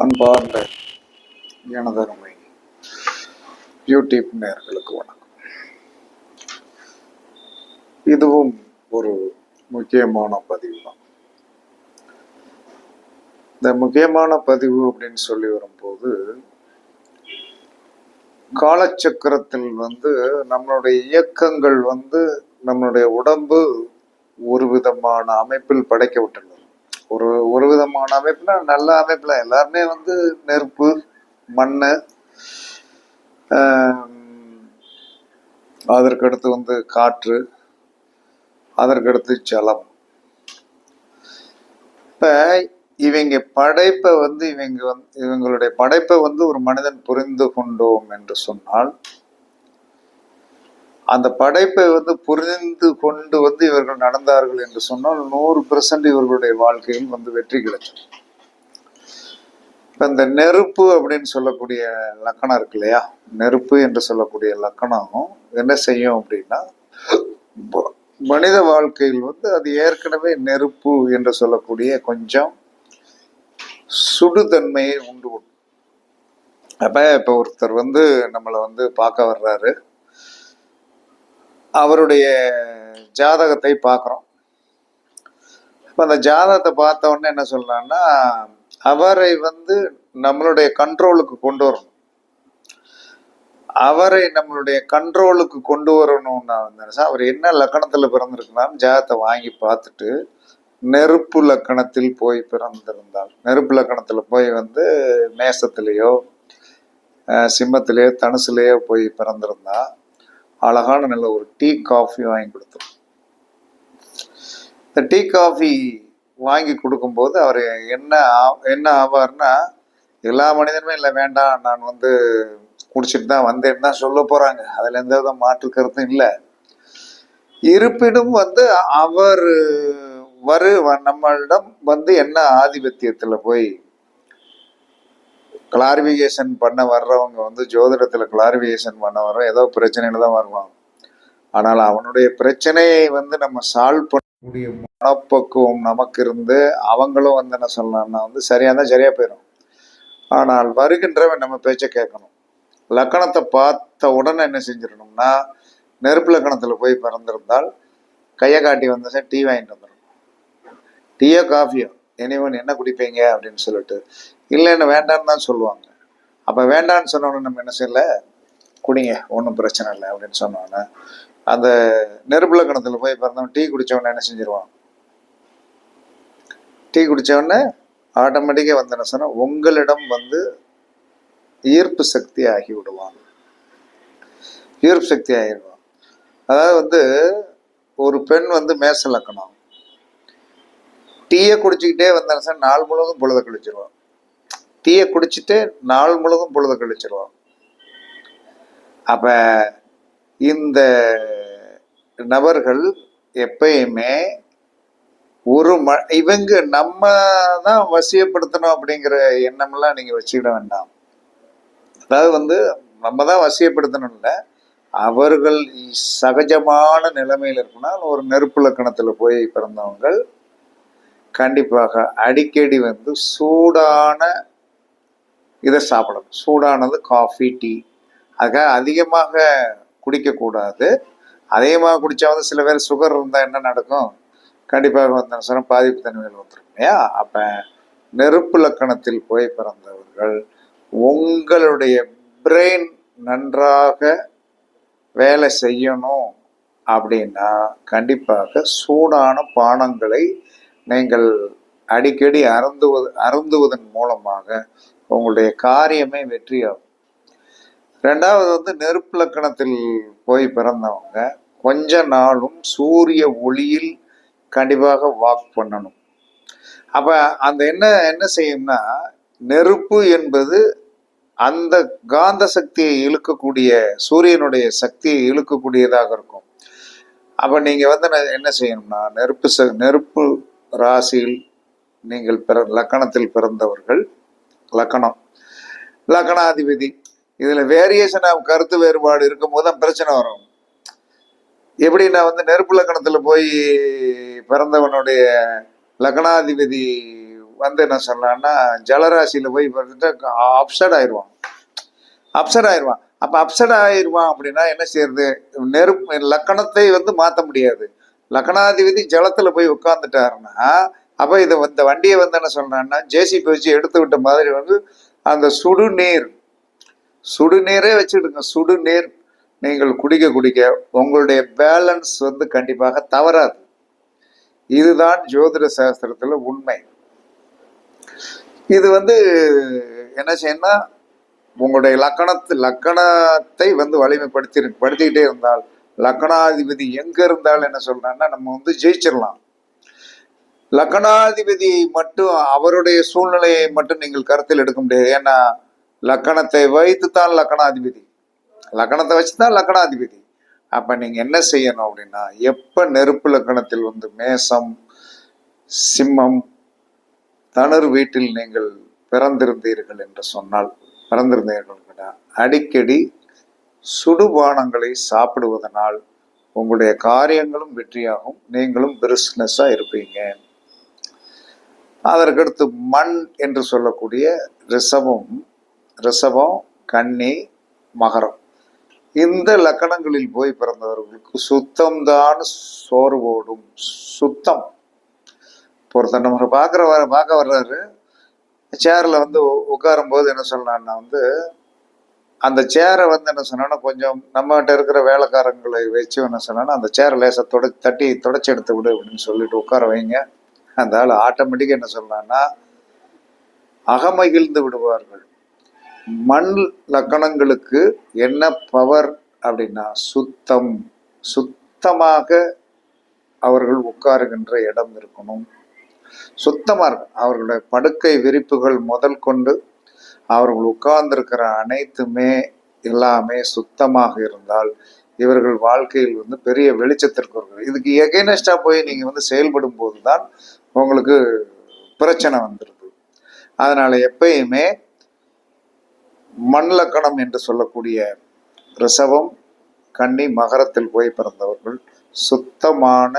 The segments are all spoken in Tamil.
அன்பார்ந்த எனதருமை யூடியூப் நேர்களுக்கு வணக்கம். இதுவும் ஒரு முக்கியமான பதிவு தான் இந்த முக்கியமான பதிவு அப்படின்னு சொல்லி வரும்போது காலச்சக்கரத்தில் வந்து நம்மளுடைய இயக்கங்கள் வந்து நம்மளுடைய உடம்பு ஒரு விதமான அமைப்பில் படைக்கப்பட்டுள்ளது. ஒரு ஒரு விதமான அமைப்புல நல்ல அமைப்புல. எல்லாருமே வந்து நெருப்பு மண் அதற்கடுத்து வந்து காற்று அதற்கடுத்து ஜலம். இப்ப இவங்க படைப்பை வந்து இவங்க வந்து இவங்களுடைய படைப்பை வந்து ஒரு மனிதன் புரிந்து கொண்டோம் என்று சொன்னால் அந்த படைப்பை வந்து புரிந்து கொண்டு வந்து இவர்கள் நடந்தார்கள் என்று சொன்னால் நூறு பெர்சன்ட் இவர்களுடைய வாழ்க்கையில் வந்து வெற்றி கிடைச்சது. இப்போ இந்த நெருப்பு அப்படின்னு சொல்லக்கூடிய லக்கணம் இருக்கு இல்லையா? நெருப்பு என்று சொல்லக்கூடிய லக்கணம். என்ன செய்யும் அப்படின்னா மனித வாழ்க்கையில் வந்து அது ஏற்கனவே நெருப்பு என்று சொல்லக்கூடிய கொஞ்சம் சுடுதன்மையை உண்டு. அப்போ இப்போ ஒருத்தர் வந்து நம்மளை வந்து பார்க்க வர்றாரு. அவருடைய ஜாதகத்தை பார்க்குறோம். இப்போ அந்த ஜாதகத்தை பார்த்த உடனே என்ன சொல்லலாம்னா அவரை வந்து நம்மளுடைய கண்ட்ரோலுக்கு கொண்டு வரணும். அவரை நம்மளுடைய கண்ட்ரோலுக்கு கொண்டு வரணும்னா வந்து அவர் என்ன லக்கணத்தில் பிறந்திருக்கலாம் ஜாதகத்தை வாங்கி பார்த்துட்டு நெருப்பு லக்கணத்தில் போய் பிறந்திருந்தால் நெருப்பு லக்கணத்தில் போய் வந்து மேசத்திலேயோ சிம்மத்திலேயோ தனுசுலேயோ போய் பிறந்திருந்தா அழகான நல்ல ஒரு டீ காஃபி வாங்கி கொடுத்தோம். இந்த டீ காஃபி வாங்கி கொடுக்கும்போது அவர் என்ன ஆ- என்ன ஆவார்னா எல்லா மனிதனுமே இல்லை வேண்டாம் நான் வந்து குடிச்சிட்டு தான் வந்தேன்னு தான் சொல்ல போகிறாங்க அதில் எந்த வித மாற்று கருத்தும் இல்லை. இருப்பினும் வந்து அவர் வரு வ- நம்மளிடம் வந்து என்ன ஆதிபத்தியத்தில் போய் கிளாரிஃபிகேஷன் பண்ண வர்றவங்க வந்து ஜோதிடத்தில் கிளாரிஃபிகேஷன் பண்ண வர்றோம் ஏதோ பிரச்சனையில தான் வருவாங்க. ஆனால் அவனுடைய பிரச்சனையை வந்து நம்ம சால்வ் பண்ணக்கூடிய மனப்பக்குவம் நமக்கு இருந்து அவங்களும் வந்து என்ன சொல்லலாம்னா வந்து சரியாக தான் சரியாக போயிடும் ஆனால் வருகின்றவன் நம்ம பேச்சை கேட்கணும். லக்கணத்தை பார்த்த உடனே என்ன செஞ்சிடணும்னா நெருப்பு லக்கணத்தில் போய் பிறந்திருந்தால் கையை காட்டி வந்தேன் டீ வாங்கிட்டு வந்துடும் டீயோ காஃபியோ எனிவன் என்ன குடிப்பீங்க அப்படின்னு சொல்லிட்டு இல்லைன்னு வேண்டான்னு தான் சொல்லுவாங்க. அப்போ வேண்டான்னு சொன்னோன்னு நம்ம என்ன செய்யல? குடிங்க ஒன்றும் பிரச்சனை இல்லை அப்படின்னு சொன்னோன்னே அந்த நெருப்புல கணத்தில் போய் பிறந்தவன் டீ குடிச்சவன என்ன செஞ்சிருவான்? டீ குடித்தவொடனே ஆட்டோமேட்டிக்காக வந்து என்ன உங்களிடம் வந்து ஈர்ப்பு சக்தி ஆகி விடுவான். ஈர்ப்பு சக்தி ஆகிடுவான். அதாவது வந்து ஒரு பெண் வந்து மேசலக்கணும் டீயை குடிச்சிக்கிட்டே சார் நாள் முழுவதும் பொழுத கழிச்சிருவான். டீயை குடிச்சிட்டு நாள் முழுவதும் பொழுத கழிச்சிருவோம் அப்ப இந்த நபர்கள் எப்பயுமே ஒரு ம இவங்க நம்ம தான் வசியப்படுத்தணும் அப்படிங்கிற எண்ணம்லாம் நீங்கள் வச்சுக்கிட வேண்டாம். அதாவது வந்து நம்ம தான் வசியப்படுத்தணும் இல்லை அவர்கள் சகஜமான நிலைமையில் இருக்குன்னா ஒரு நெருப்பு லக்கணத்தில் போய் பிறந்தவங்கள் கண்டிப்பாக அடிக்கடி வந்து சூடான இதை சாப்பிடணும். சூடானது காஃபி டீ அதுக்காக அதிகமாக குடிக்கக்கூடாது. அதிகமாக குடித்தா வந்து சில பேர் சுகர் இருந்தால் என்ன நடக்கும்? கண்டிப்பாக வந்து பாதிப்பு தன்மைகள் வந்துடும் இல்லையா? அப்போ நெருப்பு லக்கணத்தில் போய் பிறந்தவர்கள் உங்களுடைய பிரெயின் நன்றாக வேலை செய்யணும் அப்படின்னா கண்டிப்பாக சூடான பானங்களை நீங்கள் அடிக்கடி அருந்துவது அருந்துவதன் மூலமாக உங்களுடைய காரியமே வெற்றியாகும். ரெண்டாவது வந்து நெருப்பு லக்கணத்தில் போய் பிறந்தவங்க கொஞ்ச நாளும் சூரிய ஒளியில் கண்டிப்பாக வாக் பண்ணணும். அப்ப அந்த என்ன என்ன செய்யும்னா நெருப்பு என்பது அந்த காந்த சக்தியை இழுக்கக்கூடிய சூரியனுடைய சக்தியை இழுக்கக்கூடியதாக இருக்கும். அப்ப நீங்க வந்து ந- என்ன செய்யணும்னா நெருப்பு ச- நெருப்பு ராசியில் நீங்கள் பிற லக்கணத்தில் பிறந்தவர்கள் லக்கணம். லக்கணாதிபதி. இதுல வேரியேஷன் ஆஃப் கருத்து வேறுபாடு இருக்கும்போது தான் பிரச்சனை வரும். எப்படி நான் வந்து நெருப்பு லக்கணத்துல போய் பிறந்தவனுடைய லக்னாதிபதி வந்து என்ன சொல்லலாம்னா ஜலராசியில போய் பிறந்துட்டு அப்செட் ஆயிடுவான் அப்செட் ஆயிடுவான் அப்ப அப்செட் ஆயிடுவான் அப்படின்னா என்ன செய்யறது? நெருப்பு லக்கணத்தை வந்து மாத்த முடியாது. லக்கணாதிபதி ஜலத்துல போய் உட்கார்ந்துட்டாருன்னா அப்ப இதை இந்த வண்டியை வந்து என்ன சொல்றான்னா ஜேசிபி வச்சு எடுத்து விட்ட மாதிரி வந்து அந்த சுடுநீர் சுடுநீரே வச்சுடுங்க சுடுநீர் நீங்கள் குடிக்க குடிக்க உங்களுடைய பேலன்ஸ் வந்து கண்டிப்பாக தவறாது. இதுதான் ஜோதிட சாஸ்திரத்துல உண்மை. இது வந்து என்ன செய்யணும்னா உங்களுடைய லக்கணத்து லக்கணத்தை வந்து வலிமைப்படுத்தி படுத்திக்கிட்டே இருந்தால் லக்கணாதிபதி எங்க இருந்தாலும் என்ன சொல்கிறான்னா நம்ம வந்து ஜெயிச்சிடலாம் லக்கணாதிபதி மட்டும் அவருடைய சூழ்நிலையை மட்டும் நீங்கள் கருத்தில் எடுக்க முடியாது. ஏன்னா லக்கணத்தை வைத்து தான் லக்கணாதிபதி. லக்கணத்தை வச்சு தான் லக்கணாதிபதி. அப்ப நீங்க என்ன செய்யணும் அப்படின்னா எப்ப நெருப்பு லக்கணத்தில் வந்து மேசம் சிம்மம் தனுர் வீட்டில் நீங்கள் பிறந்திருந்தீர்கள் என்று சொன்னால் பிறந்திருந்தீர்கள் அடிக்கடி சுடுபானங்களை சாப்பிடுவதனால் உங்களுடைய காரியங்களும் வெற்றியாகும் நீங்களும் பிரிஸ்னஸா இருப்பீங்க. அதற்கடுத்து மண் என்று சொல்லக்கூடிய ரிஷபம் ரிஷபம் கன்னி மகரம். இந்த லக்கணங்களில் போய் பிறந்தவர்களுக்கு சுத்தம்தான் சோறு ஓடும் சுத்தம். இப்போ ஒருத்தர் நம்ம பார்க்குற வர பார்க்க வர்றாரு. சேரில் வந்து உட்காரும் போது என்ன சொல்லலாம்னா வந்து அந்த சேரை வந்து என்ன சொன்னா கொஞ்சம் நம்மகிட்ட இருக்கிற வேலைக்காரங்களை வச்சு என்ன சொன்னா அந்த சேரை லேசாக தொட தட்டி தொடச்சி எடுத்து விடு அப்படின்னு சொல்லிட்டு உட்கார வைங்க. அந்த ஆள் ஆட்டோமேட்டிக்காக என்ன சொல்லலாம்னா அகமகிழ்ந்து விடுவார்கள். மண் லக்கணங்களுக்கு என்ன பவர் அப்படின்னா சுத்தம். சுத்தமாக அவர்கள் உட்காருகின்ற இடம் இருக்கணும். சுத்தமாக இருக்கும் அவர்களுடைய படுக்கை விரிப்புகள் முதல் கொண்டு அவர்கள் உட்கார்ந்திருக்கிற அனைத்துமே எல்லாமே சுத்தமாக இருந்தால் இவர்கள் வாழ்க்கையில் வந்து பெரிய வெளிச்சத்திற்கு வருகிறது இதுக்கு எகைனஸ்டா போய் நீங்க வந்து செயல்படும் போதுதான் உங்களுக்கு பிரச்சனை வந்துடுது அதனால எப்பயுமே மண்லக்கணம் என்று சொல்லக்கூடிய ரிசவம் கன்னி மகரத்தில் போய் பிறந்தவர்கள் சுத்தமான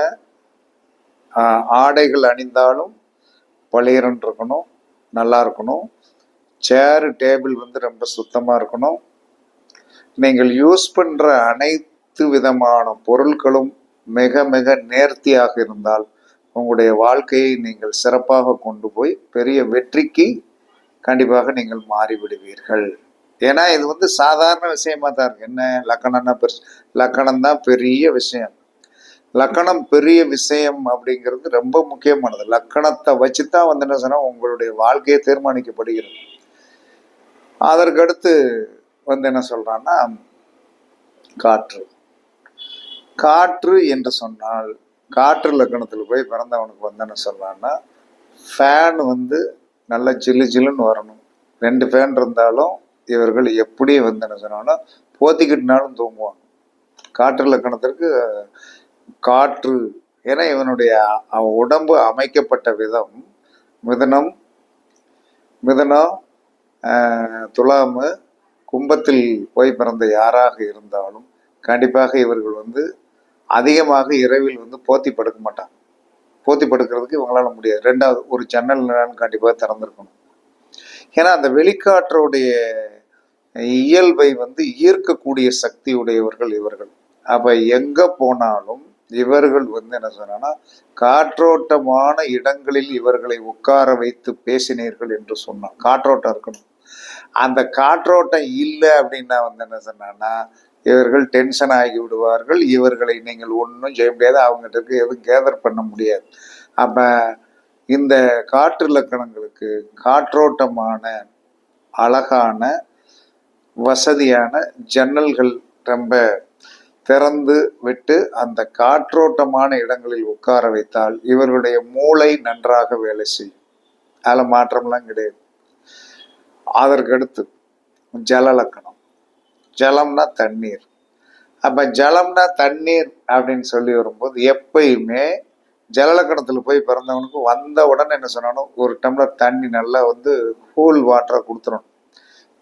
ஆடைகள் அணிந்தாலும் பளிரன் இருக்கணும் நல்லா இருக்கணும். சேரு டேபிள் வந்து ரொம்ப சுத்தமாக இருக்கணும். நீங்கள் யூஸ் பண்ணுற அனைத்து விதமான பொருட்களும் மிக மிக நேர்த்தியாக இருந்தால் உங்களுடைய வாழ்க்கையை நீங்கள் சிறப்பாக கொண்டு போய் பெரிய வெற்றிக்கு கண்டிப்பாக நீங்கள் மாறிவிடுவீர்கள். ஏன்னா இது வந்து சாதாரண விஷயமா தான் இருக்கு. என்ன? லக்கணம்னா பெரு லக்கணம் தான் பெரிய விஷயம். லக்கணம் பெரிய விஷயம் அப்படிங்கிறது ரொம்ப முக்கியமானது. லக்கணத்தை வச்சு தான் வந்து என்ன சொன்னா உங்களுடைய வாழ்க்கையை தீர்மானிக்கப்படுகிறது. அதற்கடுத்து வந்து என்ன சொல்கிறான்னா காற்று. காற்று என்று சொன்னால் காற்று லக்கணத்தில் போய் பிறந்தவனுக்கு வந்து என்ன சொல்கிறான்னா ஃபேன் வந்து நல்ல ஜில்லு ஜில்லுன்னு வரணும். ரெண்டு ஃபேன் இருந்தாலும் இவர்கள் எப்படி வந்து என்ன சொன்னாங்கன்னா போத்திக்கிட்டுனாலும் தூங்குவாங்க. காற்று லக்கணத்திற்கு காற்று ஏன்னா இவனுடைய உடம்பு அமைக்கப்பட்ட விதம் மிதனம் மிதனம் துலாமு கும்பத்தில் போய் பிறந்த யாராக இருந்தாலும் கண்டிப்பாக இவர்கள் வந்து அதிகமாக இரவில் வந்து போத்தி படுக்க மாட்டாங்க. போத்தி படுக்கிறதுக்கு இவங்களால முடியாது. ரெண்டாவது ஒரு ஜன்னல் கண்டிப்பாக திறந்திருக்கணும். ஏன்னா அந்த வெளிக்காற்றுடைய இயல்பை வந்து ஈர்க்கக்கூடிய சக்தி உடையவர்கள் இவர்கள். அப்போ எங்கே போனாலும் இவர்கள் வந்து என்ன சொன்னா காற்றோட்டமான இடங்களில் இவர்களை உட்கார வைத்து பேசினீர்கள் என்று சொன்னான் காற்றோட்டம் இருக்கணும். அந்த காற்றோட்டம் இல்லை அப்படின்னா வந்து என்ன சொன்னான்னா இவர்கள் டென்ஷன் ஆகி விடுவார்கள். இவர்களை நீங்கள் ஒன்றும் செய்ய முடியாது. அவங்ககிட்ட இருக்கு எதுவும் கேதர் பண்ண முடியாது. அப்ப இந்த காற்று இலக்கணங்களுக்கு காற்றோட்டமான அழகான வசதியான ஜன்னல்கள் ரொம்ப திறந்து விட்டு அந்த காற்றோட்டமான இடங்களில் உட்கார வைத்தால் இவர்களுடைய மூளை நன்றாக வேலை செய்யும். அதில் மாற்றம்லாம் கிடையாது. அதற்கடுத்து ஜலலக்கணம். ஜலம்னா தண்ணீர். அப்போ ஜலம்னா தண்ணீர் அப்படின்னு சொல்லி வரும்போது எப்பயுமே ஜலலக்கணத்தில் போய் பிறந்தவனுக்கு வந்த உடனே என்ன சொன்னாலும் ஒரு டம்ளர் தண்ணி நல்லா வந்து கூல் வாட்டரை கொடுத்துடணும்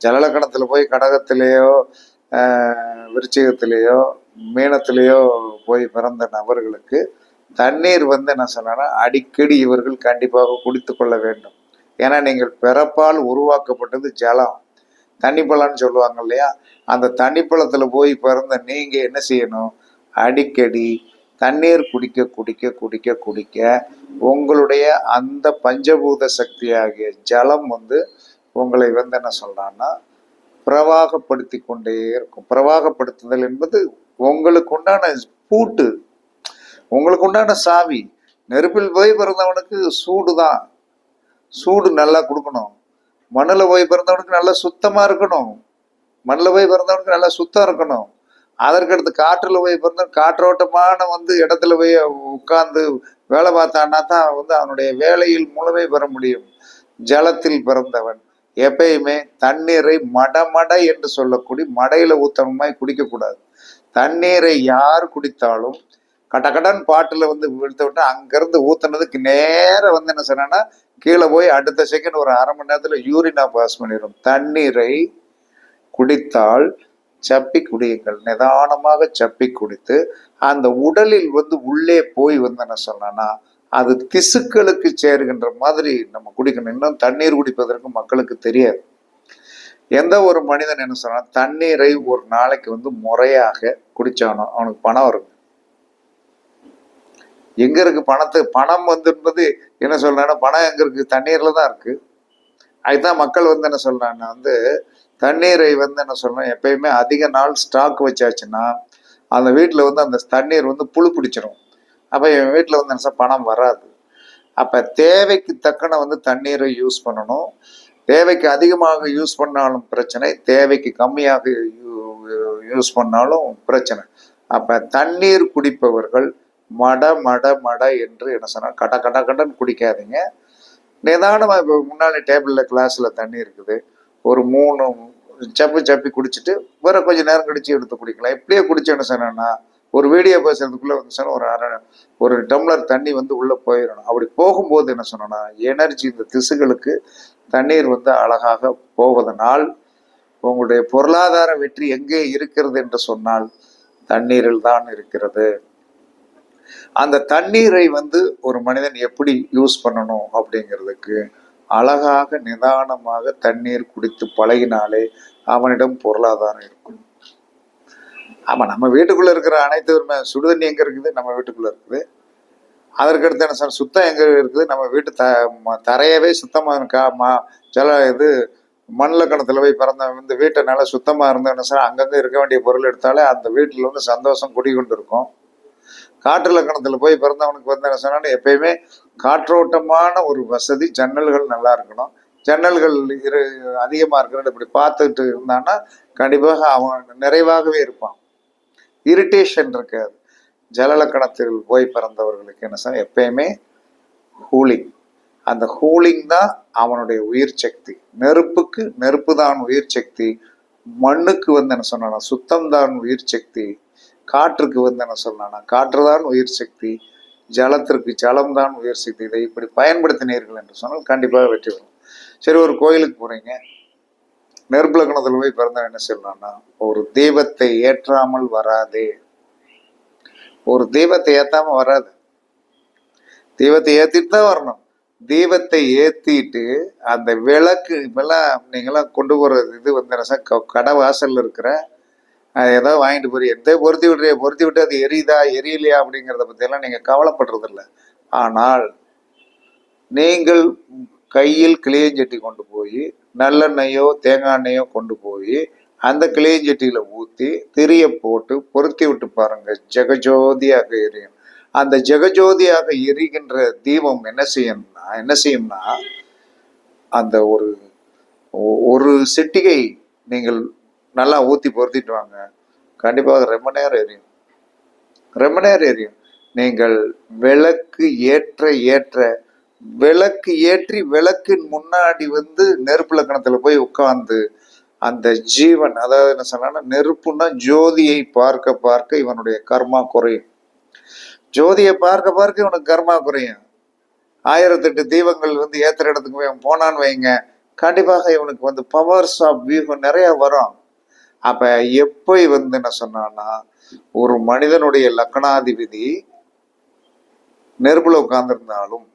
ஜலலக்கணத்தில் போய் கடகத்திலேயோ விருச்சிகத்திலேயோ மீனத்திலேயோ போய் பிறந்த நபர்களுக்கு தண்ணீர் வந்து என்ன சொன்னால் அடிக்கடி இவர்கள் கண்டிப்பாக குடித்து கொள்ள வேண்டும். ஏன்னா நீங்கள் பிறப்பால் உருவாக்கப்பட்டது ஜலம். தண்ணிப்பழம்னு சொல்லுவாங்க இல்லையா? அந்த தண்ணிப்பழத்தில் போய் பிறந்த நீங்கள் என்ன செய்யணும்? அடிக்கடி தண்ணீர் குடிக்க குடிக்க குடிக்க குடிக்க உங்களுடைய அந்த பஞ்சபூத சக்தி ஆகிய ஜலம் வந்து உங்களை வந்து என்ன சொல்கிறான்னா பிரவாகப்படுத்தி கொண்டே இருக்கும். பிரவாகப்படுத்துதல் என்பது உங்களுக்கு உண்டான பூட்டு. உங்களுக்கு உண்டான சாவி. நெருப்பில் போய் பிறந்தவனுக்கு சூடு தான் சூடு நல்லா கொடுக்கணும். மண்ணில் போய் பிறந்தவனுக்கு நல்லா சுத்தமாக இருக்கணும். மண்ணில் போய் பிறந்தவனுக்கு நல்லா சுத்தம் இருக்கணும். அதற்கடுத்து காற்றில் போய் பிறந்த காற்றோட்டமான வந்து இடத்துல போய் உட்கார்ந்து வேலை பார்த்தான்னா தான் வந்து அவனுடைய வேலையில் முழுமை பெற முடியும். ஜலத்தில் பிறந்தவன். எப்பயுமே தண்ணீரை மடமட என்று சொல்லக்கூடிய மடையில ஊத்தணுமாய் குடிக்கக்கூடாது. தண்ணீரை யார் குடித்தாலும் கடகடன் பாட்டில் வந்து விழுத்த விட்டு அங்கேருந்து ஊத்துனதுக்கு நேரம் வந்து என்ன சொன்னா கீழே போய் அடுத்த செகண்ட் ஒரு அரை மணி நேரத்தில் யூரினா பாஸ் பண்ணிடும் தண்ணீரை குடித்தால் சப்பி குடியுங்கள். நிதானமாக சப்பி குடித்து அந்த உடலில் வந்து உள்ளே போய் வந்து என்ன சொன்னா அது திசுக்களுக்கு சேருகின்ற மாதிரி நம்ம குடிக்கணும். இன்னும் தண்ணீர் குடிப்பதற்கு மக்களுக்கு தெரியாது. எந்த ஒரு மனிதன் என்ன சொன்னா தண்ணீரை ஒரு நாளைக்கு வந்து முறையாக குடிச்சானோ அவனுக்கு பணம் வரும் எங்க இருக்கு பணத்து பணம் வந்துன்றது என்ன சொல்றாங்கன்னா பணம் எங்க இருக்கு? தண்ணீர்ல தான் இருக்கு. அதுதான் மக்கள் வந்து என்ன சொல்றாங்கன்னா வந்து தண்ணீரை வந்து என்ன சொல்றேன் எப்பயுமே அதிக நாள் ஸ்டாக் வச்சாச்சுன்னா அந்த வீட்டில் வந்து அந்த தண்ணீர் வந்து புழு பிடிச்சிரும். அப்போ என் வீட்டில் வந்து என்ன பணம் வராது. அப்போ தேவைக்கு தக்கன வந்து தண்ணீரை யூஸ் பண்ணணும். தேவைக்கு அதிகமாக யூஸ் பண்ணாலும் பிரச்சனை தேவைக்கு கம்மியாக யூஸ் பண்ணாலும் பிரச்சனை. அப்போ தண்ணீர் குடிப்பவர்கள் மட மட மட என்று என்ன சொன்னால் கட கட கடன் குடிக்காதீங்க. நிதானமாக இப்போ முன்னாடி டேபிளில் கிளாஸில் தண்ணி இருக்குது. ஒரு மூணு சப்பி சப்பி குடிச்சிட்டு வேற கொஞ்சம் நேரம் கழிச்சு எடுத்து குடிக்கலாம். இப்படியே குடிச்சு என்ன சொன்னேன்னா ஒரு வீடியோ பேசுறதுக்குள்ளே வந்து சொன்னால் ஒரு அரை ஒரு டம்ளர் தண்ணி வந்து உள்ளே போயிடணும் அப்படி போகும்போது என்ன சொன்னோன்னா எனர்ஜி இந்த திசுகளுக்கு தண்ணீர் வந்து அழகாக போவதனால் உங்களுடைய பொருளாதார வெற்றி எங்கே இருக்கிறது என்று சொன்னால் தண்ணீரில் தான் இருக்கிறது. அந்த தண்ணீரை வந்து ஒரு மனிதன் எப்படி யூஸ் பண்ணணும் அப்படிங்கிறதுக்கு அழகாக நிதானமாக தண்ணீர் குடித்து பழகினாலே அவனிடம் பொருளாதாரம் இருக்கும். ஆமாம் நம்ம வீட்டுக்குள்ளே இருக்கிற அனைத்துமே சுடுதண்ணி எங்கே இருக்குது? நம்ம வீட்டுக்குள்ளே இருக்குது. அதற்கடுத்து என்ன சார் சுத்தம் எங்கே இருக்குது? நம்ம வீட்டு த ம- தரையவே சுத்தமாக இருக்கா? மா ஜல இது மண்ணில் கணத்தில் போய் பிறந்த இந்த வீட்டை நல்லா சுத்தமாக இருந்தோன்னு சார் அங்கங்கே இருக்க வேண்டிய பொருள் எடுத்தாலே அந்த வீட்டில் வந்து சந்தோஷம் குடிகொண்டு இருக்கும் காற்று லக்கணத்தில் போய் பிறந்தவனுக்கு வந்து என்ன சொன்னாலும் எப்பயுமே காற்றோட்டமான ஒரு வசதி ஜன்னல்கள் நல்லா இருக்கணும். ஜன்னல்கள் இரு அதிகமாக இருக்கிறது இப்படி பார்த்துட்டு இருந்தான்னா கண்டிப்பாக அவன் நிறைவாகவே இருப்பான். இரிட்டேஷன் இருக்காது. ஜலலக்கணத்தில் போய் பிறந்தவர்களுக்கு என்ன சொன்ன எப்பயுமே கூலிங் அந்த கூலிங் தான் அவனுடைய உயிர் சக்தி. நெருப்புக்கு நெருப்பு தான் உயிர் சக்தி. மண்ணுக்கு வந்து என்ன சொன்னா சுத்தம் தான் உயிர் சக்தி. காற்றுக்கு வந்து என்ன சொல்லலாம்னா காற்று தான் உயிர் சக்தி ஜலத்திற்கு ஜலம் தான் உயிர் சக்தி. இதை இப்படி பயன்படுத்தினீர்கள் என்று சொன்னால் கண்டிப்பாக வெற்றி வரும் சரி ஒரு கோயிலுக்கு போறீங்க. நெருப்புலக்கணத்தில் போய் பிறந்தவன் என்ன சொல்லலாம்னா ஒரு தீபத்தை ஏற்றாமல் வராதே. ஒரு தீபத்தை ஏத்தாம வராது. தீபத்தை ஏற்றிட்டு தான் வரணும். தீபத்தை ஏத்திட்டு அந்த விளக்கு இப்பெல்லாம் நீங்களாம் கொண்டு போற இது வந்து என்ன சார், க- கடை வாசல்ல இருக்கிற அது ஏதோ வாங்கிட்டு போறீங்க எந்த பொருத்தி விடுறிய பொருத்தி விட்டு அது எரியுதா எரியலையா அப்படிங்கிறத பற்றியெல்லாம் நீங்கள் கவலைப்படுறது இல்லை ஆனால் நீங்கள் கையில் கிளியஞ்சட்டி கொண்டு போய் நல்லெண்ணெயோ தேங்காய் எண்ணெயோ கொண்டு போய் அந்த கிளியஞ்சட்டியில் ஊற்றி திரிய போட்டு பொருத்தி விட்டு பாருங்கள் ஜெகஜோதியாக எரியும். அந்த ஜெகஜோதியாக எரிகின்ற தீபம் என்ன செய்யணும்னா என்ன செய்யும்னா அந்த ஒரு ஒரு சிட்டிகை நீங்கள் நல்லா ஊற்றி பொருத்திட்டு வாங்க கண்டிப்பாக ரொம்ப நேரம் எரியும். ரொம்ப நேரம் எரியும். நீங்கள் விளக்கு ஏற்ற ஏற்ற விளக்கு ஏற்றி விளக்கின் முன்னாடி வந்து நெருப்பு லக்கணத்துல போய் உட்கார்ந்து அந்த ஜீவன் அதாவது என்ன சொன்னா நெருப்புன்னா ஜோதியை பார்க்க பார்க்க இவனுடைய கர்மா குறையும். ஜோதியை பார்க்க பார்க்க இவனுக்கு கர்மா குறையும். ஆயிரத்தெட்டு தீபங்கள் வந்து ஏத்துற இடத்துக்கு போய் அவன் போனான்னு வைங்க. கண்டிப்பாக இவனுக்கு வந்து பவர்ஸ் ஆஃப் வியூகம் நிறைய வரும். அப்ப எப்போ வந்து என்ன சொன்னான்னா ஒரு மனிதனுடைய லக்கணாதிபதி நெருப்புல உட்கார்ந்திருந்தாலும்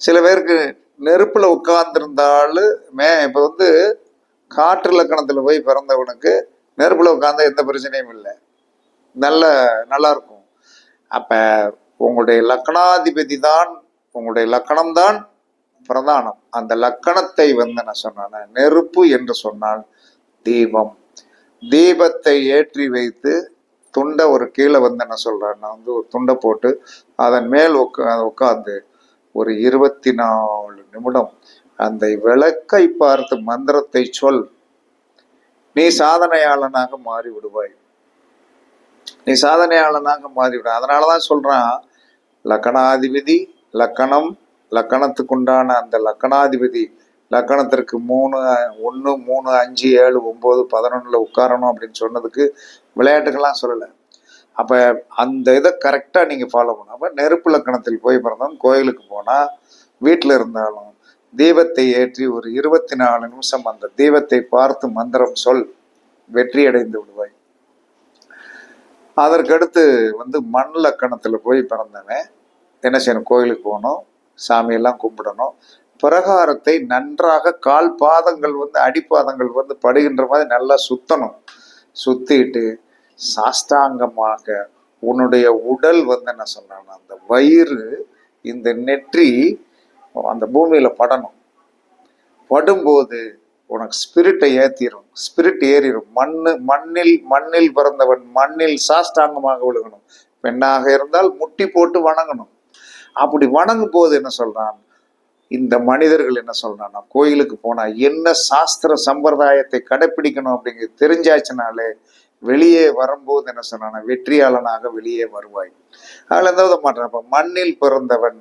சில பேருக்கு நெருப்புல உட்கார்ந்துருந்தாலும் மே இப்போ வந்து காற்று லக்கணத்துல போய் பிறந்தவனுக்கு நெருப்புல உட்கார்ந்தா எந்த பிரச்சனையும் இல்லை. நல்ல நல்லா இருக்கும். அப்ப உங்களுடைய லக்கணாதிபதி தான் உங்களுடைய லக்கணம் தான் பிரதானம். அந்த லக்கணத்தை வந்து நான் சொன்னேன் நெருப்பு என்று சொன்னால் தீபம். தீபத்தை ஏற்றி வைத்து துண்டை ஒரு கீழே வந்து என்ன சொல்கிறேன் நான் வந்து ஒரு துண்டை போட்டு அதன் மேல் உட்கா உட்காந்து ஒரு இருபத்தி நாலு நிமிடம் அந்த விளக்கை பார்த்து மந்திரத்தை சொல். நீ சாதனையாளனாக மாறி விடுவாய் நீ சாதனையாளனாக மாறிவிட. அதனாலதான் சொல்றான் லக்கணாதிபதி லக்கணம் லக்கணத்துக்கு உண்டான அந்த லக்கணாதிபதி லக்கணத்திற்கு மூணு ஒன்று மூணு அஞ்சு ஏழு ஒம்பது பதினொன்றில் உட்காரணும் அப்படின்னு சொன்னதுக்கு விளையாட்டுக்கெல்லாம் சொல்லலை. அப்போ அந்த இதை கரெக்டாக நீங்கள் ஃபாலோ பண்ணணும். அப்போ நெருப்பு லக்கணத்தில் போய் பிறந்தோம் கோயிலுக்கு போனால் வீட்டில் இருந்தாலும் தீபத்தை ஏற்றி ஒரு இருபத்தி நாலு நிமிஷம் அந்த தீபத்தை பார்த்து மந்திரம் சொல் வெற்றி அடைந்து விடுவாய். அதற்கடுத்து வந்து மண் லக்கணத்தில் போய் பிறந்தவன் என்ன செய்யணும்? கோயிலுக்கு போகணும் சாமியெல்லாம் கும்பிடணும். பிரகாரத்தை நன்றாக கால் பாதங்கள் வந்து அடிப்பாதங்கள் வந்து படுகின்ற மாதிரி நல்லா சுத்தணும். சுத்திட்டு சாஷ்டாங்கமாக உன்னுடைய உடல் வந்து என்ன சொன்னான் அந்த வயிறு இந்த நெற்றி அந்த பூமியில படணும். படும்போது உனக்கு ஸ்பிரிட்டை ஏத்திரும். ஸ்பிரிட் ஏறிடும் மண்ணு மண்ணில் மண்ணில் பிறந்தவன் மண்ணில் சாஷ்டாங்கமாக விழுகணும். பெண்ணாக இருந்தால் முட்டி போட்டு வணங்கணும். அப்படி வணங்கும் போது என்ன சொல்றான்? இந்த மனிதர்கள் என்ன சொல்றான்னா கோயிலுக்கு போனா என்ன சாஸ்திர சம்பிரதாயத்தை கடைப்பிடிக்கணும் அப்படிங்கிறது தெரிஞ்சாச்சுனாலே வெளியே வரும்போது என்ன சொன்னா வெற்றியாளனாக வெளியே வருவாய். அதில் எந்த விதமாட்டான் அப்போ மண்ணில் பிறந்தவன்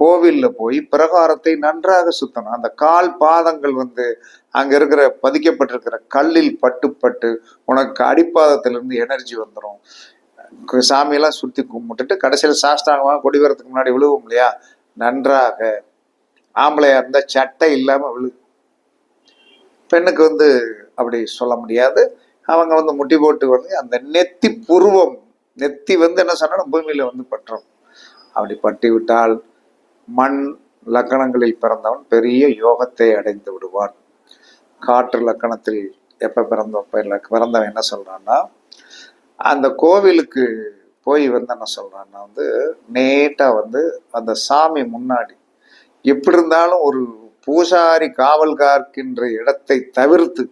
கோவிலில் போய் பிரகாரத்தை நன்றாக சுத்தணும். அந்த கால் பாதங்கள் வந்து அங்க இருக்கிற பதிக்கப்பட்டிருக்கிற கல்லில் பட்டு பட்டு உனக்கு அடிப்பாதத்திலிருந்து எனர்ஜி வந்துடும் சாமியெல்லாம் சுத்தி கும்பிட்டுட்டு கடைசியில் சாஷ்டாங்கமாக கொடி வரதுக்கு முன்னாடி விழுவும் இல்லையா? நன்றாக ஆம்பளையாக இருந்தால் சட்டை இல்லாமல் விழு. பெண்ணுக்கு வந்து அப்படி சொல்ல முடியாது. அவங்க வந்து முட்டி போட்டு வந்து அந்த நெத்தி புருவம் நெத்தி வந்து என்ன சொன்னாலும் பூமியில் வந்து பற்றும். அப்படி பட்டி விட்டால் மண் லக்கணங்களில் பிறந்தவன் பெரிய யோகத்தை அடைந்து விடுவான். காற்று லக்கணத்தில் எப்போ பிறந்த பிறந்தவன் என்ன சொல்கிறான்னா அந்த கோவிலுக்கு போய் வந்து என்ன சொல்கிறான்னா வந்து நேட்டாக வந்து அந்த சாமி முன்னாடி எப்படி இருந்தாலும் ஒரு பூசாரி காவல் காக்கின்ற இடத்தை தவிர்த்து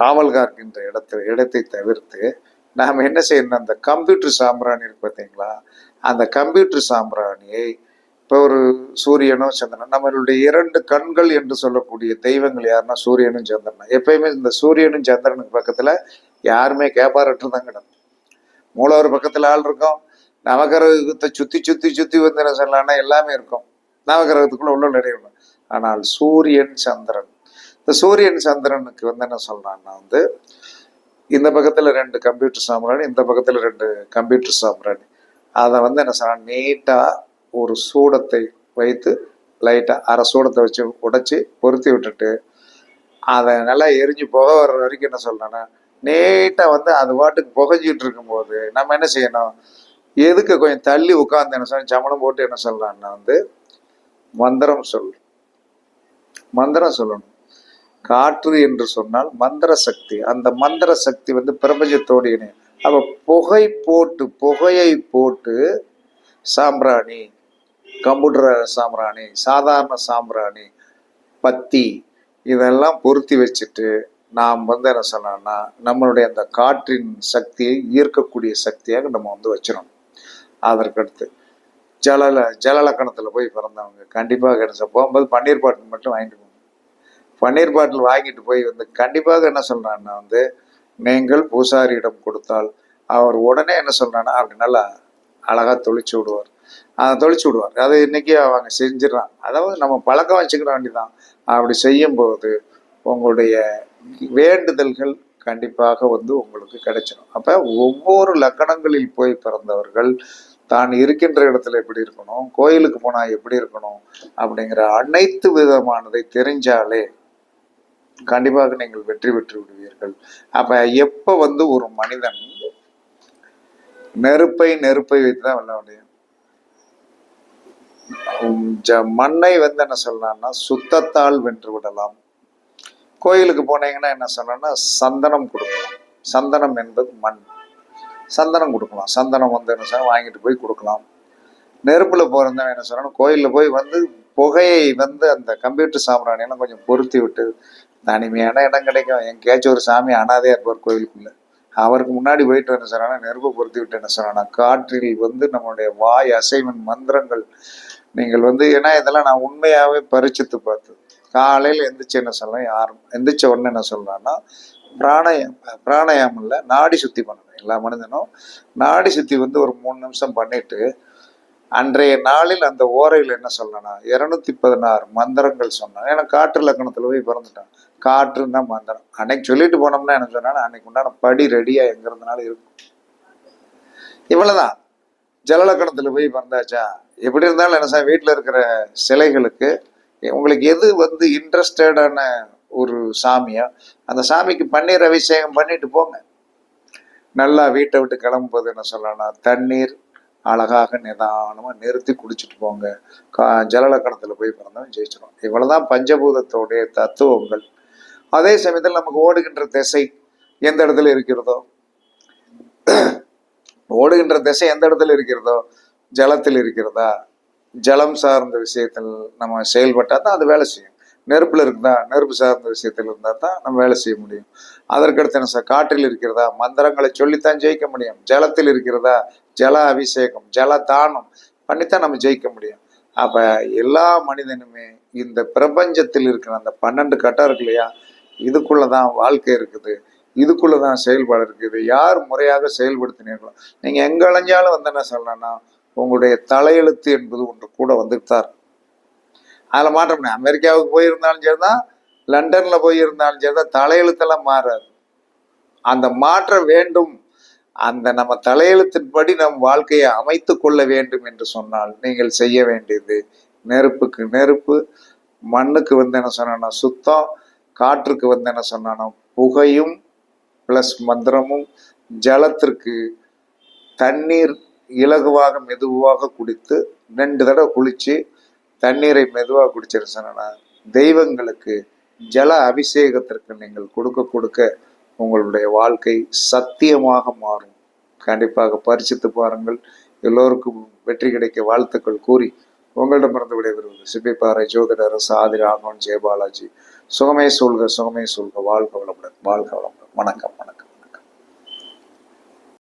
காவல் காக்கின்ற இடத்தை இடத்தை தவிர்த்து நாம் என்ன செய்யணும்? அந்த கம்ப்யூட்டர் சாம்பிராணி இருக்கு பார்த்தீங்களா? அந்த கம்ப்யூட்டர் சாம்பிராணியை இப்போ ஒரு சூரியனும் சந்திரனும் நம்மளுடைய இரண்டு கண்கள் என்று சொல்லக்கூடிய தெய்வங்கள் யாருன்னா சூரியனும் சந்திரனும் எப்பயுமே இந்த சூரியனும் சந்திரனுக்கு பக்கத்தில் யாருமே கேப்பாரற்று தான் கிடக்கும். மூலவர் பக்கத்தில் ஆள் இருக்கும் நவகிரகத்தை சுத்தி சுத்தி சுத்தி வந்து என்ன சொல்லலாம்னா எல்லாமே இருக்கும். நவகிரகத்துக்குள்ள உள்ள நிறைய ஆனால் சூரியன் சந்திரன். இந்த சூரியன் சந்திரனுக்கு வந்து என்ன சொல்றான்னா வந்து இந்த பக்கத்துல ரெண்டு கம்ப்யூட்டர் சாம்பிராணி இந்த பக்கத்துல ரெண்டு கம்ப்யூட்டர் சாம்பிராணி. அதை வந்து என்ன சொல்கிறான் நீட்டா ஒரு சூடத்தை வைத்து லைட்டா அரை சூடத்தை வச்சு உடைச்சி பொருத்தி விட்டுட்டு அதை நல்லா எரிஞ்சு புகை வர்ற வரைக்கும் என்ன சொல்றேன்னா நீட்டா வந்து அது பாட்டுக்கு புகைஞ்சிட்டு இருக்கும்போது நம்ம என்ன செய்யணும்? எதுக்கு கொஞ்சம் தள்ளி உட்காந்து என்ன சொல்ல சமணம் போட்டு என்ன சொல்றான்னா வந்து மந்திரம் சொல். மந்திரம் சொல்லணும். காற்று என்று சொன்னால் மந்திர சக்தி. அந்த மந்திர சக்தி வந்து பிரபஞ்சத்தோடு இணையும் அப்ப புகை போட்டு புகையை போட்டு சாம்பிராணி கம்ப்யூட்டர் சாம்பிராணி சாதாரண சாம்பிராணி பத்தி இதெல்லாம் பொருத்தி வச்சுட்டு நாம் வந்து என்ன சொன்னோம்னா நம்மளுடைய அந்த காற்றின் சக்தியை ஈர்க்கக்கூடிய சக்தியாக நம்ம வந்து வச்சிடணும் அதற்கடுத்து ஜலல ஜலலக்கணத்தில் போய் பிறந்தவங்க. கண்டிப்பாக கிடச்சா போகும்போது பன்னீர் பாட்டில் மட்டும் வாங்கிட்டு போகணும் பன்னீர் பாட்டில் வாங்கிட்டு போய் வந்து கண்டிப்பாக என்ன சொல்கிறான்னா வந்து நீங்கள் பூசாரியிடம் கொடுத்தால் அவர் உடனே என்ன சொல்கிறான்னா அப்படி நல்லா அழகாக தொளிச்சு விடுவார். அதை தொளிச்சு விடுவார். அதை இன்னைக்கு அவங்க செஞ்சிடறான் அதாவது நம்ம பழக்கம் வச்சுக்கிற வேண்டிதான். அப்படி செய்யும்போது உங்களுடைய வேண்டுதல்கள் கண்டிப்பாக வந்து உங்களுக்கு கிடைச்சிடும் அப்போ ஒவ்வொரு லக்கணங்களில் போய் பிறந்தவர்கள் தான் இருக்கின்ற இடத்துல எப்படி இருக்கணும்? கோயிலுக்கு போனா எப்படி இருக்கணும்? அப்படிங்கிற அனைத்து விதமானதை தெரிஞ்சாலே கண்டிப்பாக நீங்கள் வெற்றி பெற்று விடுவீர்கள். அப்ப எப்ப வந்து ஒரு மனிதன் நெருப்பை நெருப்பை வைத்து தான் வெல்ல முடியும்? மண்ணை வந்து என்ன சொல்லலாம்னா சுத்தத்தால் வென்று விடலாம். கோயிலுக்கு போனீங்கன்னா என்ன சொல்லலாம்னா சந்தனம் கொடுக்கலாம் சந்தனம் என்பது மண். சந்தனம் கொடுக்கலாம். சந்தனம் வந்து என்ன சொன்னால் வாங்கிட்டு போய் கொடுக்கலாம். நெருப்பில் போகிறதா என்ன சொல்லணும் கோயிலில் போய் வந்து புகையை வந்து அந்த கம்ப்யூட்டர் சாம்பிராணியெல்லாம் கொஞ்சம் பொருத்தி விட்டு தனிமையான இடம் கிடைக்கும். எங்கேயாச்சும் ஒரு சாமி அனாதையா இருப்பார் கோயிலுக்குள்ளே. அவருக்கு முன்னாடி போயிட்டு என்ன சொன்னா நெருப்பு பொருத்தி விட்டு என்ன சொன்னா காற்றில் வந்து நம்மளுடைய வாய் அசைவன் மந்திரங்கள். நீங்கள் வந்து ஏன்னா இதெல்லாம் நான் உண்மையாகவே பரிச்சித்து பார்த்தது. காலையில் எந்திரிச்சு என்ன சொல்லலாம் யாரும் எந்திரிச்ச உடனே என்ன சொல்லலாம்னா பிராணாயம் பிராணாயாமம் நாடி சுத்தி பண்ணணும். எல்லா மனிதனும் நாடி சுத்தி வந்து ஒரு மூணு நிமிஷம் பண்ணிட்டு அன்றைய நாளில் அந்த ஓரையில் என்ன சொல்லனா இருநூத்தி பதினாறு மந்திரங்கள் சொன்னான். ஏன்னா காற்று லக்கணத்துல போய் பிறந்துட்டான். காற்றுன்னா தான் மந்திரம். அன்னைக்கு சொல்லிட்டு போனோம்னா என்ன சொன்னா அன்னைக்கு உண்டான படி ரெடியா எங்கிறதுனால இருக்கும். இவ்வளவுதான். ஜலலக்கணத்துல போய் பிறந்தாச்சா? எப்படி இருந்தாலும் என்ன சார் வீட்டில் இருக்கிற சிலைகளுக்கு உங்களுக்கு எது வந்து இன்ட்ரெஸ்டடான ஒரு சாமியோ அந்த சாமிக்கு பன்னீர் அபிஷேகம் பண்ணிட்டு போங்க. நல்லா வீட்டை விட்டு கிளம்பும்போது என்ன சொல்லலாம் தண்ணீர் அழகாக நிதானமாக நிறுத்தி குடிச்சிட்டு போங்க. கா ஜலலக்கணத்தில் போய் பிறந்தவன் ஜெயிச்சிடும் இவ்வளோதான் பஞ்சபூதத்தோடைய தத்துவங்கள். அதே சமயத்தில் நமக்கு ஓடுகின்ற திசை எந்த இடத்துல இருக்கிறதோ ஓடுகின்ற திசை எந்த இடத்துல இருக்கிறதோ ஜலத்தில் இருக்கிறதா? ஜலம் சார்ந்த விஷயத்தில் நம்ம செயல்பட்டால் தான் அது வேலை செய்யும். நெருப்புல இருக்குதா நெருப்பு சார்ந்த விஷயத்தில் இருந்தால் தான் நம்ம வேலை செய்ய முடியும். அதற்கடுத்து என்ன சார் காற்றில் இருக்கிறதா? மந்திரங்களை சொல்லித்தான் ஜெயிக்க முடியும். ஜலத்தில் இருக்கிறதா? ஜல அபிஷேகம் ஜல தானம் பண்ணித்தான் நம்ம ஜெயிக்க முடியும். அப்ப எல்லா மனிதனுமே இந்த பிரபஞ்சத்தில் இருக்கிற அந்த பன்னெண்டு கட்டம் இருக்கு இல்லையா? இதுக்குள்ளதான் வாழ்க்கை இருக்குது. இதுக்குள்ளதான் செயல்பாடு இருக்குது. யார் முறையாக செயல்படுத்தினீர்களோ? நீங்க எங்க அலைஞ்சாலும் வந்து என்ன சொல்லணும்னா உங்களுடைய தலையெழுத்து என்பது ஒன்று கூட வந்துட்டு தான் இருக்கும். அதில் மாற்றம் அமெரிக்காவுக்கு போயிருந்தாலும் சரிதான் லண்டனில் போயிருந்தாலும் சரிதான் தலையெழுத்தெல்லாம் மாறாது. அந்த மாற்ற வேண்டும் அந்த நம்ம தலையெழுத்தின்படி நம் வாழ்க்கையை அமைத்து கொள்ள வேண்டும் என்று சொன்னால் நீங்கள் செய்ய வேண்டியது நெருப்புக்கு நெருப்பு மண்ணுக்கு வந்து என்ன சொன்னா சுத்தம் காற்றுக்கு வந்து என்ன சொன்னா புகையும் ப்ளஸ் மந்திரமும் ஜலத்திற்கு தண்ணீர் இலகுவாக மெதுவாக குடித்து ரெண்டு தடவை குளித்து தண்ணீரை மெதுவாக குடிச்சிட சொன்னா தெய்வங்களுக்கு ஜல அபிஷேகத்திற்கு நீங்கள் கொடுக்க கொடுக்க உங்களுடைய வாழ்க்கை சத்தியமாக மாறும். கண்டிப்பாக பரிசித்து பாருங்கள். எல்லோருக்கும் வெற்றி கிடைக்க வாழ்த்துக்கள் கூறி உங்களிடமிருந்து விடைபெறுவது சிப்பிப்பாறை ஜோதிடர் சாதி ராகவன் ஜெயபாலாஜி. சுகமே சொல்க சுகமே சொல்க. வாழ்க வளமுடன் வாழ்க வளமுடன். வணக்கம் வணக்கம்.